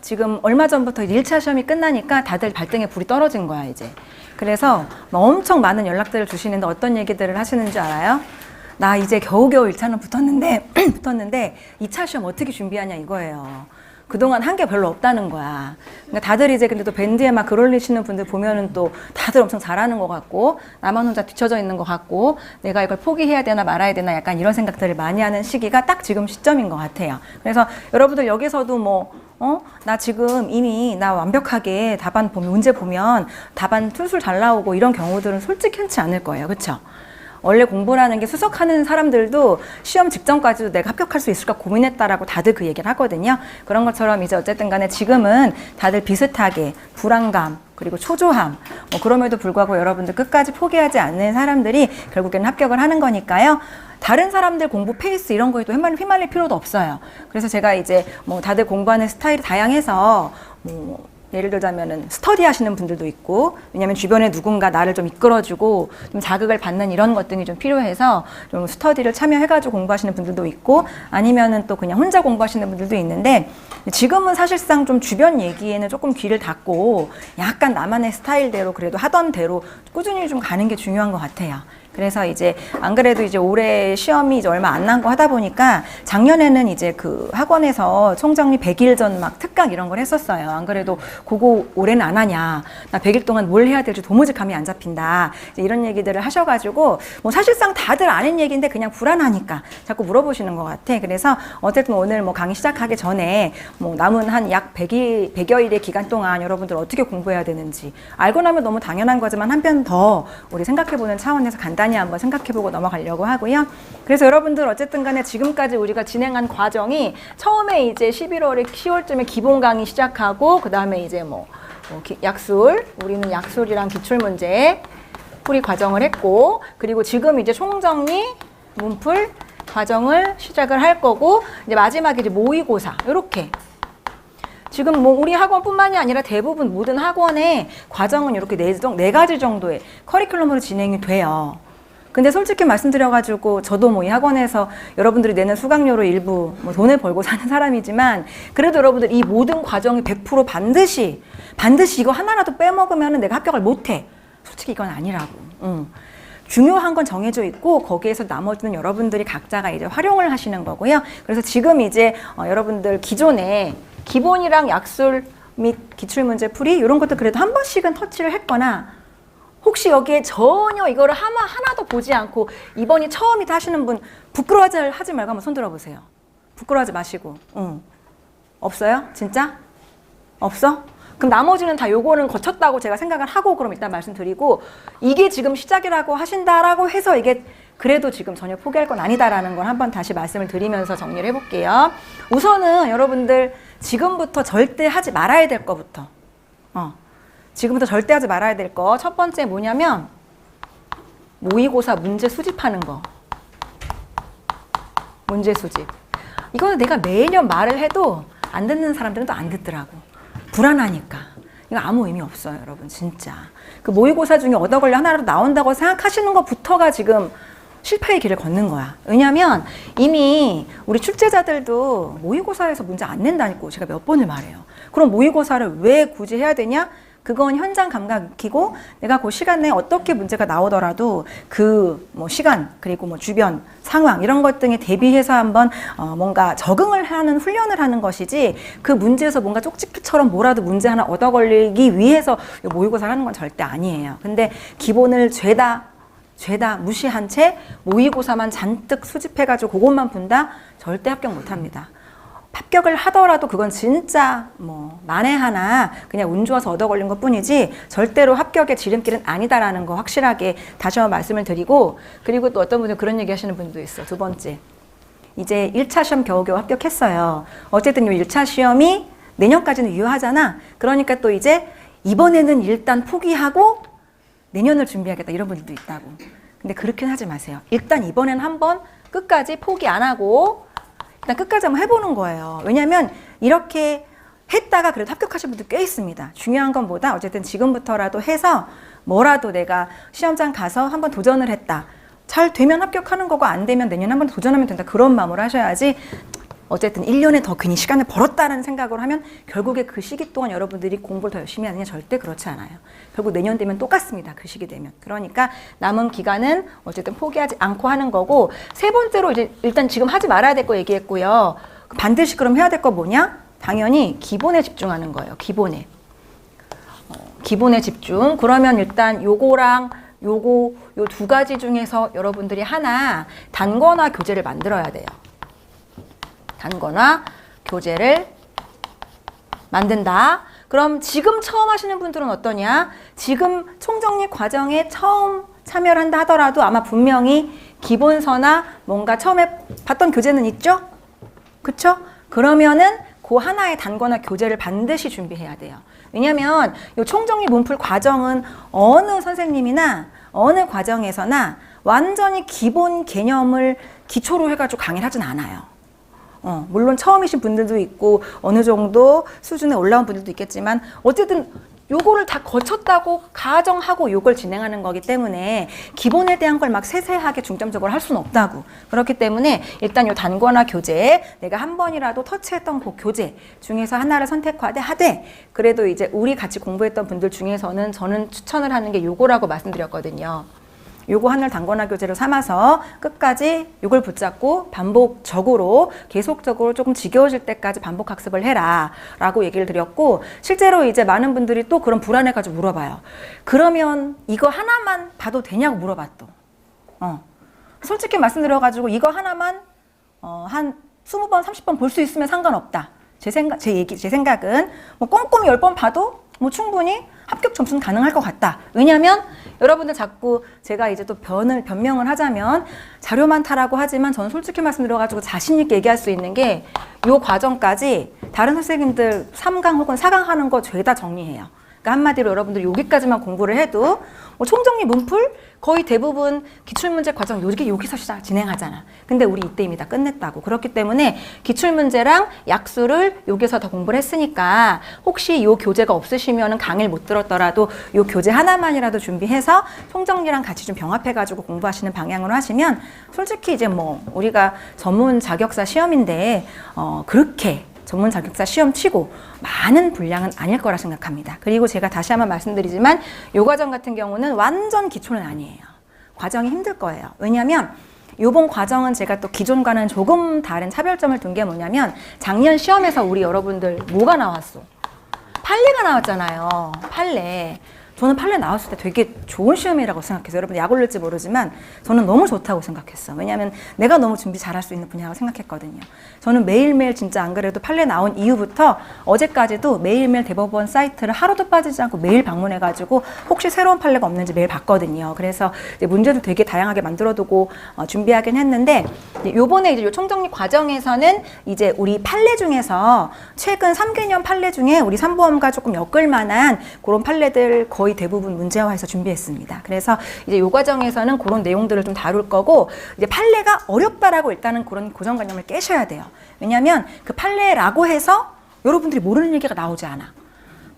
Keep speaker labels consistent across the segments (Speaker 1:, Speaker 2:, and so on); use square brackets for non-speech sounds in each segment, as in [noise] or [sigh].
Speaker 1: 지금 얼마 전부터 1차 시험이 끝나니까 다들 발등에 불이 떨어진 거야, 이제. 그래서 막 엄청 많은 연락들을 주시는데 어떤 얘기들을 하시는 줄 알아요? 나 이제 겨우겨우 1차는 붙었는데, [clears throat] 붙었는데 2차 시험 어떻게 준비하냐 이거예요. 그동안 한 게 별로 없다는 거야. 그러니까 다들 이제 근데 또 밴드에 막 글 올리시는 분들 보면은 또 다들 엄청 잘하는 것 같고 나만 혼자 뒤쳐져 있는 것 같고 내가 이걸 포기해야 되나 말아야 되나 약간 이런 생각들을 많이 하는 시기가 딱 지금 시점인 것 같아요. 그래서 여러분들 여기서도 뭐 어? 나 지금 이미 나 완벽하게 답안 보면 문제 보면 답안 술술 잘 나오고 이런 경우들은 솔직히 흔치 않을 거예요. 그렇죠? 원래 공부라는 게 수석하는 사람들도 시험 직전까지도 내가 합격할 수 있을까 고민했다라고 다들 그 얘기를 하거든요. 그런 것처럼 이제 어쨌든 간에 지금은 다들 비슷하게 불안감, 그리고 초조함, 뭐 그럼에도 불구하고 여러분들 끝까지 포기하지 않는 사람들이 결국에는 합격을 하는 거니까요. 다른 사람들 공부 페이스 이런 거에도 휘말릴, 필요도 없어요. 그래서 제가 이제 뭐 다들 공부하는 스타일이 다양해서 뭐 예를 들자면은 스터디 하시는 분들도 있고 왜냐면 주변에 누군가 나를 좀 이끌어주고 좀 자극을 받는 이런 것들이 좀 필요해서 좀 스터디를 참여해가지고 공부하시는 분들도 있고 아니면은 또 그냥 혼자 공부하시는 분들도 있는데 지금은 사실상 좀 주변 얘기에는 조금 귀를 닫고 약간 나만의 스타일대로 그래도 하던 대로 꾸준히 좀 가는 게 중요한 것 같아요. 그래서 이제 안 그래도 이제 올해 시험이 이제 얼마 안 남고 하다 보니까 작년에는 이제 그 학원에서 총정리 100일 전 막 특강 이런 걸 했었어요. 안 그래도 그거 올해는 안 하냐. 나 100일 동안 뭘 해야 될지 도무지 감이 안 잡힌다. 이런 얘기들을 하셔가지고 뭐 사실상 다들 아는 얘기인데 그냥 불안하니까 자꾸 물어보시는 것 같아. 그래서 어쨌든 오늘 뭐 강의 시작하기 전에 뭐 남은 한 약 100일, 100여 일의 기간 동안 여러분들 어떻게 공부해야 되는지 알고 나면 너무 당연한 거지만 한편 더 우리 생각해보는 차원에서 간단히 한번 생각해보고 넘어가려고 하고요. 그래서 여러분들 어쨌든 간에 지금까지 우리가 진행한 과정이 처음에 이제 11월에 10월쯤에 기본 강의 시작하고 그 다음에 이제 뭐, 뭐 기- 약술 우리는 약술이랑 기출문제 풀이 과정을 했고 그리고 지금 이제 총정리 문풀 과정을 시작을 할 거고 이제 마지막에 이제 모의고사 이렇게 지금 뭐 우리 학원뿐만이 아니라 대부분 모든 학원의 과정은 이렇게 네, 정- 네 가지 정도의 커리큘럼으로 진행이 돼요. 근데 솔직히 말씀드려가지고 저도 뭐 이 학원에서 여러분들이 내는 수강료로 일부 뭐 돈을 벌고 사는 사람이지만 그래도 여러분들 이 모든 과정이 100% 반드시 반드시 이거 하나라도 빼먹으면 내가 합격을 못해. 솔직히 이건 아니라고. 응. 중요한 건 정해져 있고 거기에서 나머지는 여러분들이 각자가 이제 활용을 하시는 거고요. 그래서 지금 이제 어, 여러분들 기존에 기본이랑 약술 및 기출문제 풀이 이런 것도 그래도 한 번씩은 터치를 했거나 혹시 여기에 전혀 이거를 하나, 하나도 보지 않고 이번이 처음이다 하시는 분 부끄러워하지 하지 말고 한번 손 들어보세요. 부끄러워하지 마시고. 응. 없어요? 진짜? 없어? 그럼 나머지는 다 요거는 거쳤다고 제가 생각을 하고 그럼 일단 말씀드리고 이게 지금 시작이라고 하신다라고 해서 이게 그래도 지금 전혀 포기할 건 아니다라는 걸 한번 다시 말씀을 드리면서 정리를 해볼게요. 우선은 여러분들 지금부터 절대 하지 말아야 될 거부터 어. 지금부터 절대 하지 말아야 될 거. 첫 번째 뭐냐면 모의고사 문제 수집하는 거. 문제 수집. 이거는 내가 매년 말을 해도 안 듣는 사람들은 또 안 듣더라고. 불안하니까. 이거 아무 의미 없어요 여러분 진짜. 그 모의고사 중에 얻어 걸려 하나라도 나온다고 생각하시는 것부터가 지금 실패의 길을 걷는 거야. 왜냐면 이미 우리 출제자들도 모의고사에서 문제 안 낸다니까 제가 몇 번을 말해요. 그럼 모의고사를 왜 굳이 해야 되냐 그건 현장 감각 익히고 내가 그 시간에 어떻게 문제가 나오더라도 그 뭐 시간 그리고 뭐 주변 상황 이런 것 등에 대비해서 한번 어 뭔가 적응을 하는 훈련을 하는 것이지 그 문제에서 뭔가 쪽집기처럼 뭐라도 문제 하나 얻어 걸리기 위해서 이 모의고사를 하는 건 절대 아니에요. 근데 기본을 죄다 죄다 무시한 채 모의고사만 잔뜩 수집해가지고 그것만 푼다 절대 합격 못합니다. 합격을 하더라도 그건 진짜 뭐 만에 하나 그냥 운 좋아서 얻어 걸린 것 뿐이지 절대로 합격의 지름길은 아니다라는 거 확실하게 다시 한번 말씀을 드리고 그리고 또 어떤 분은 그런 얘기 하시는 분도 있어. 두 번째. 이제 1차 시험 겨우겨우 합격했어요. 어쨌든 이 1차 시험이 내년까지는 유효하잖아. 그러니까 또 이제 이번에는 일단 포기하고 내년을 준비하겠다 이런 분들도 있다고. 근데 그렇게는 하지 마세요. 일단 이번엔 한번 끝까지 포기 안 하고 일단 끝까지 한번 해보는 거예요. 왜냐하면 이렇게 했다가 그래도 합격하신 분들 꽤 있습니다. 중요한 건 뭐다? 어쨌든 지금부터라도 해서 뭐라도 내가 시험장 가서 한번 도전을 했다. 잘 되면 합격하는 거고 안 되면 내년에 한번 도전하면 된다. 그런 마음으로 하셔야지 어쨌든 1년에 더 괜히 시간을 벌었다는 생각을 하면 결국에 그 시기 동안 여러분들이 공부를 더 열심히 하느냐 절대 그렇지 않아요. 결국 내년 되면 똑같습니다. 그 시기 되면. 그러니까 남은 기간은 어쨌든 포기하지 않고 하는 거고 세 번째로 이제 일단 지금 하지 말아야 될 거 얘기했고요. 반드시 그럼 해야 될 거 뭐냐? 당연히 기본에 집중하는 거예요. 기본에. 어, 기본에 집중. 그러면 일단 요거랑 요거 요 두 가지 중에서 여러분들이 하나 단거나 교재를 만들어야 돼요. 단거나 교재를 만든다. 그럼 지금 처음 하시는 분들은 어떠냐? 지금 총정리 과정에 처음 참여를 한다 하더라도 아마 분명히 기본서나 뭔가 처음에 봤던 교재는 있죠? 그쵸? 그러면은 그 하나의 단거나 교재를 반드시 준비해야 돼요. 왜냐면 이 총정리 문풀 과정은 어느 선생님이나 어느 과정에서나 완전히 기본 개념을 기초로 해가지고 강의를 하진 않아요. 어, 물론 처음이신 분들도 있고 어느 정도 수준에 올라온 분들도 있겠지만 어쨌든 요거를 다 거쳤다고 가정하고 요걸 진행하는 거기 때문에 기본에 대한 걸 막 세세하게 중점적으로 할 수는 없다고 그렇기 때문에 일단 요 단거나 교재 내가 한 번이라도 터치했던 그 교재 중에서 하나를 선택하되 하되 그래도 이제 우리 같이 공부했던 분들 중에서는 저는 추천을 하는 게 요거라고 말씀드렸거든요. 요거 하나를 단권화 교재로 삼아서 끝까지 요걸 붙잡고 반복적으로 계속적으로 조금 지겨워질 때까지 반복 학습을 해라 라고 얘기를 드렸고 실제로 이제 많은 분들이 또 그런 불안해 가지고 물어봐요 그러면 이거 하나만 봐도 되냐고 물어봤또 어. 솔직히 말씀드려가지고 이거 하나만 어, 한 20번, 30번 볼 수 있으면 상관없다. 제 생각, 제 얘기, 제 생각은 뭐 꼼꼼히 10번 봐도 뭐 충분히 합격 점수는 가능할 것 같다. 왜냐하면 여러분들 자꾸 제가 이제 또 변을 변명을 하자면 자료 많다라고 하지만 저는 솔직히 말씀드려가지고 자신 있게 얘기할 수 있는 게 요 과정까지 다른 선생님들 3강 혹은 4강 하는 거 죄다 정리해요. 그러니까 한마디로 여러분들 여기까지만 공부를 해도 뭐 총정리 문풀 거의 대부분 기출문제 과정 여기 여기서 시작 진행하잖아. 근데 우리 이때 이미 다 끝냈다고. 그렇기 때문에 기출문제랑 약수를 여기서 다 공부를 했으니까 혹시 요 교재가 없으시면은 강의를 못 들었더라도 요 교재 하나만이라도 준비해서 총정리랑 같이 좀 병합해가지고 공부하시는 방향으로 하시면 솔직히 이제 뭐 우리가 전문 자격사 시험인데 어 그렇게 전문 자격사 시험 치고 많은 분량은 아닐 거라 생각합니다. 그리고 제가 다시 한번 말씀드리지만 요 과정 같은 경우는 완전 기초는 아니에요. 과정이 힘들 거예요. 왜냐하면 요번 과정은 제가 또 기존과는 조금 다른 차별점을 둔 게 뭐냐면 작년 시험에서 우리 여러분들 뭐가 나왔어? 판례가 나왔잖아요. 판례. 저는 판례 나왔을 때 되게 좋은 시험이라고 생각해서 여러분 약 올릴지 모르지만 저는 너무 좋다고 생각했어. 왜냐하면 내가 너무 준비 잘할 수 있는 분야라고 생각했거든요. 저는 매일매일 진짜 안 그래도 판례 나온 이후부터 어제까지도 매일매일 대법원 사이트를 하루도 빠지지 않고 매일 방문해가지고 혹시 새로운 판례가 없는지 매일 봤거든요. 그래서 문제도 되게 다양하게 만들어두고 어, 준비하긴 했는데 요번에 이제 요 총정리 과정에서는 이제 우리 판례 중에서 최근 3개년 판례 중에 우리 삼보험과 조금 엮을 만한 그런 판례들 거의 대부분 문제화해서 준비했습니다. 그래서 이제 요 과정에서는 그런 내용들을 좀 다룰 거고 이제 판례가 어렵다라고 일단은 그런 고정관념을 깨셔야 돼요. 왜냐하면 그 판례라고 해서 여러분들이 모르는 얘기가 나오지 않아.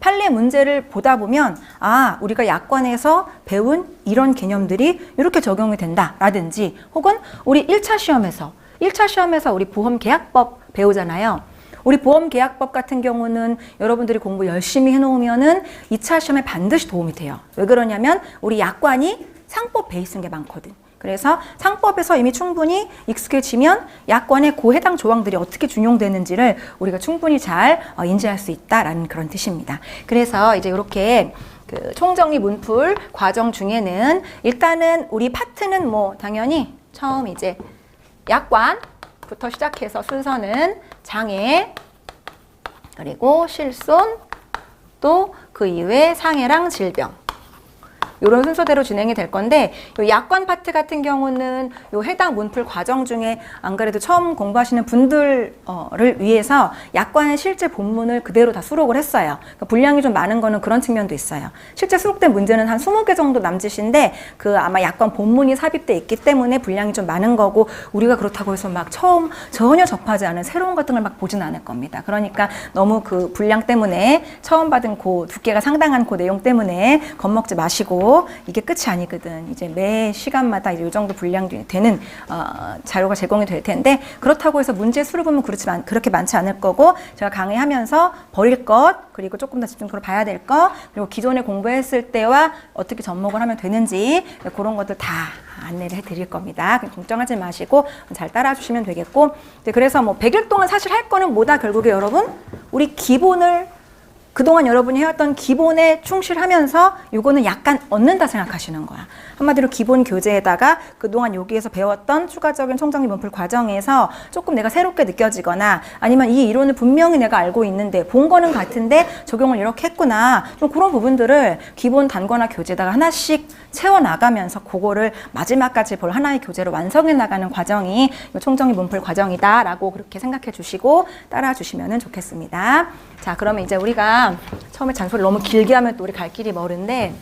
Speaker 1: 판례 문제를 보다 보면 아 우리가 약관에서 배운 이런 개념들이 이렇게 적용이 된다라든지 혹은 우리 1차 시험에서 1차 시험에서 우리 보험계약법 배우잖아요. 우리 보험계약법 같은 경우는 여러분들이 공부 열심히 해놓으면은 2차 시험에 반드시 도움이 돼요. 왜 그러냐면 우리 약관이 상법 베이스인 게 많거든. 그래서 상법에서 이미 충분히 익숙해지면 약관의 그 해당 조항들이 어떻게 준용되는지를 우리가 충분히 잘 어, 인지할 수 있다라는 그런 뜻입니다. 그래서 이제 이렇게 그 총정리 문풀 과정 중에는 일단은 우리 파트는 뭐 당연히 처음 이제 약관부터 시작해서 순서는 장애 그리고 실손 또 그 이후에 상해랑 질병 이런 순서대로 진행이 될 건데 요 약관 파트 같은 경우는 요 해당 문풀 과정 중에 안 그래도 처음 공부하시는 분들을 위해서 약관의 실제 본문을 그대로 다 수록을 했어요. 그러니까 분량이 좀 많은 거는 그런 측면도 있어요. 실제 수록된 문제는 한 20개 정도 남짓인데 그 아마 약관 본문이 삽입돼 있기 때문에 분량이 좀 많은 거고 우리가 그렇다고 해서 막 처음 전혀 접하지 않은 새로운 같은 걸 막 보진 않을 겁니다. 그러니까 너무 그 분량 때문에 처음 받은 그 두께가 상당한 그 내용 때문에 겁먹지 마시고 이게 끝이 아니거든. 이제 매 시간마다 이 정도 분량이 되는 어, 자료가 제공이 될 텐데 그렇다고 해서 문제 수를 보면 그렇지 만, 그렇게 많지 않을 거고 제가 강의하면서 버릴 것 그리고 조금 더 집중적으로 봐야 될 것 그리고 기존에 공부했을 때와 어떻게 접목을 하면 되는지 그런 것들 다 안내를 해드릴 겁니다. 걱정하지 마시고 잘 따라주시면 되겠고 그래서 뭐 100일 동안 사실 할 거는 뭐다 결국에 여러분 우리 기본을 그동안 여러분이 해왔던 기본에 충실하면서 요거는 약간 얻는다 생각하시는 거야. 한마디로 기본 교재에다가 그동안 여기에서 배웠던 추가적인 총정리 문풀 과정에서 조금 내가 새롭게 느껴지거나 아니면 이 이론을 분명히 내가 알고 있는데 본 거는 같은데 적용을 이렇게 했구나. 좀 그런 부분들을 기본 단권화 교재에다가 하나씩 채워나가면서 그거를 마지막까지 볼 하나의 교재로 완성해 나가는 과정이 이 총정리 문풀 과정이다라고 그렇게 생각해 주시고 따라 주시면 좋겠습니다. 자, 그러면 이제 우리가 처음에 장소를 너무 길게 하면 또 우리 갈 길이 멀은데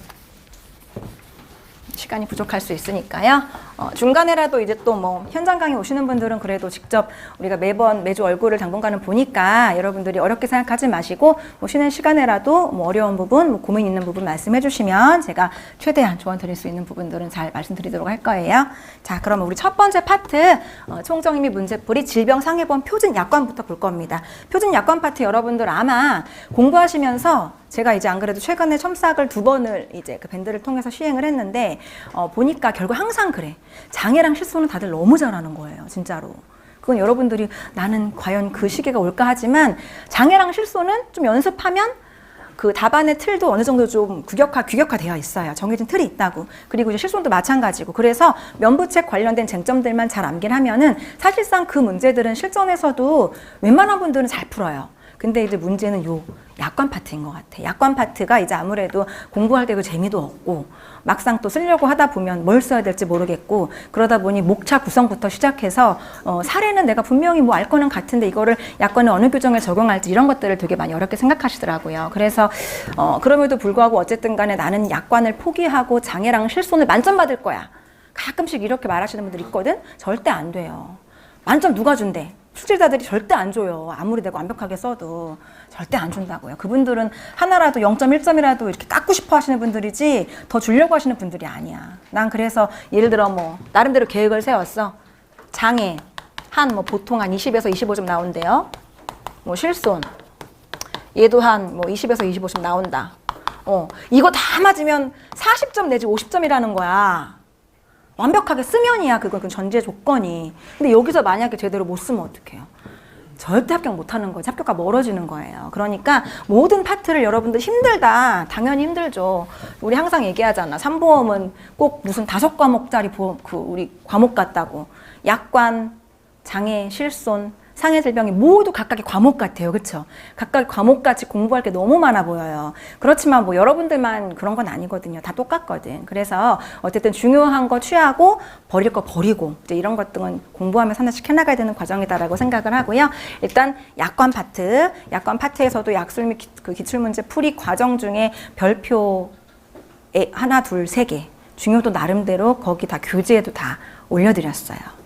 Speaker 1: 시간이 부족할 수 있으니까요. 어, 중간에라도 이제 또 뭐 현장 강의 오시는 분들은 그래도 직접 우리가 매번 매주 얼굴을 당분간은 보니까 여러분들이 어렵게 생각하지 마시고 오시는 시간에라도 뭐 어려운 부분, 뭐 고민 있는 부분 말씀해 주시면 제가 최대한 조언 드릴 수 있는 부분들은 잘 말씀드리도록 할 거예요. 자, 그러면 우리 첫 번째 파트 어, 총정의 및 문제풀이 질병 상해본 표준 약관부터 볼 겁니다. 표준 약관 파트 여러분들 아마 공부하시면서 제가 이제 안 그래도 최근에 첨삭을 두 번을 이제 그 밴드를 통해서 시행을 했는데 어, 보니까 결국 항상 그래. 장애랑 실수는 다들 너무 잘하는 거예요, 진짜로. 그건 여러분들이 나는 과연 그 시기가 올까 하지만 장애랑 실수는 좀 연습하면 그 답안의 틀도 어느 정도 좀 규격화, 규격화 되어 있어요. 정해진 틀이 있다고. 그리고 이제 실손도 마찬가지고. 그래서 면부책 관련된 쟁점들만 잘 암기하면은 사실상 그 문제들은 실전에서도 웬만한 분들은 잘 풀어요. 근데 이제 문제는 요 약관 파트인 것 같아. 약관 파트가 이제 아무래도 공부할 때그 재미도 없고 막상 또 쓰려고 하다 보면 뭘 써야 될지 모르겠고 그러다 보니 목차 구성부터 시작해서 어, 사례는 내가 분명히 뭐 알 거는 같은데 이거를 약관에 어느 규정에 적용할지 이런 것들을 되게 많이 어렵게 생각하시더라고요. 그래서 어, 그럼에도 불구하고 어쨌든 간에 나는 약관을 포기하고 장애랑 실손을 만점 받을 거야. 가끔씩 이렇게 말하시는 분들 있거든? 절대 안 돼요. 만점 누가 준대? 출제자들이 절대 안 줘요. 아무리 내가 완벽하게 써도 절대 안 준다고요. 그분들은 하나라도 0.1점이라도 이렇게 깎고 싶어 하시는 분들이지 더 주려고 하시는 분들이 아니야. 난 그래서 예를 들어 뭐 나름대로 계획을 세웠어. 장애 한 뭐 보통 한 20에서 25점 나온대요. 뭐 실손 얘도 한 뭐 20에서 25점 나온다. 어, 이거 다 맞으면 40점 내지 50점이라는 거야. 완벽하게 쓰면이야 그건 그 전제 조건이. 근데 여기서 만약에 제대로 못 쓰면 어떡해요? 절대 합격 못 하는 거지. 합격과 멀어지는 거예요. 그러니까 모든 파트를 여러분들 힘들다. 당연히 힘들죠. 우리 항상 얘기하잖아. 삼보험은 꼭 무슨 다섯 과목짜리 보험, 그 우리 과목 같다고. 약관, 장애, 실손, 상해 질병이 모두 각각의 과목 같아요. 그렇죠? 각각 과목같이 공부할 게 너무 많아 보여요. 그렇지만 뭐 여러분들만 그런 건 아니거든요. 다 똑같거든. 그래서 어쨌든 중요한 거 취하고 버릴 거 버리고 이제 이런 것들은 공부하면서 하나씩 해나가야 되는 과정이다라고 생각을 하고요. 일단 약관 파트, 약관 파트에서도 약술 및 기, 그 기출문제 풀이 과정 중에 별표 에 하나, 둘, 세 개. 중요도 나름대로 거기 다 교재에도 다 올려드렸어요.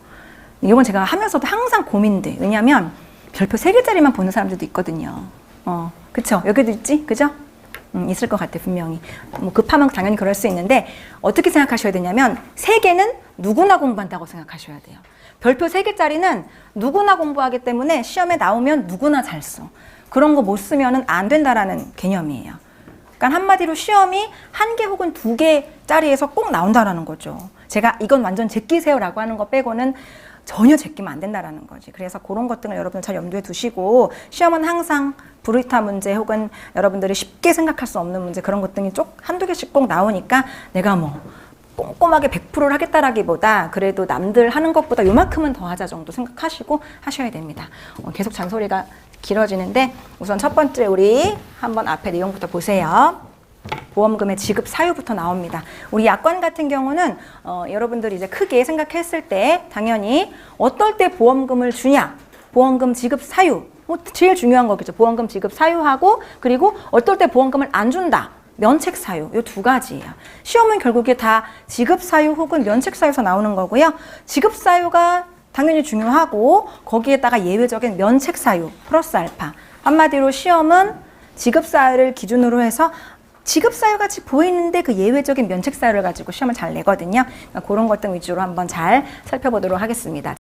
Speaker 1: 이건 제가 하면서도 항상 고민돼. 왜냐면 별표 세 개짜리만 보는 사람들도 있거든요. 어, 그쵸? 여기도 있지? 그죠? 음, 있을 것 같아, 분명히. 뭐 급하면 당연히 그럴 수 있는데 어떻게 생각하셔야 되냐면 세 개는 누구나 공부한다고 생각하셔야 돼요. 별표 세 개짜리는 누구나 공부하기 때문에 시험에 나오면 누구나 잘 써. 그런 거 못 쓰면은 안 된다라는 개념이에요. 그러니까 한마디로 시험이 한 개 혹은 두 개짜리에서 꼭 나온다라는 거죠. 제가 이건 완전 제끼세요라고 하는 거 빼고는 전혀 제끼면 안 된다라는 거지. 그래서 그런 것들을 여러분 잘 염두에 두시고 시험은 항상 브루이타 문제 혹은 여러분들이 쉽게 생각할 수 없는 문제 그런 것들이 쪽 한두 개씩 꼭 나오니까 내가 뭐 꼼꼼하게 100%를 하겠다라기보다 그래도 남들 하는 것보다 요만큼은 더 하자 정도 생각하시고 하셔야 됩니다. 어, 계속 잔소리가 길어지는데 우선 첫 번째 우리 한번 앞에 내용부터 보세요. 보험금의 지급 사유부터 나옵니다. 우리 약관 같은 경우는 어, 여러분들이 이제 크게 생각했을 때 당연히 어떨 때 보험금을 주냐, 보험금 지급 사유, 뭐 제일 중요한 거겠죠. 보험금 지급 사유하고 그리고 어떨 때 보험금을 안 준다. 면책 사유 이 두 가지예요. 시험은 결국에 다 지급 사유 혹은 면책 사유에서 나오는 거고요. 지급 사유가 당연히 중요하고 거기에다가 예외적인 면책 사유 플러스 알파. 한마디로 시험은 지급 사유를 기준으로 해서 지급 사유 같이 보이는데 그 예외적인 면책 사유를 가지고 시험을 잘 내거든요. 그러니까 그런 것들 위주로 한번 잘 살펴보도록 하겠습니다.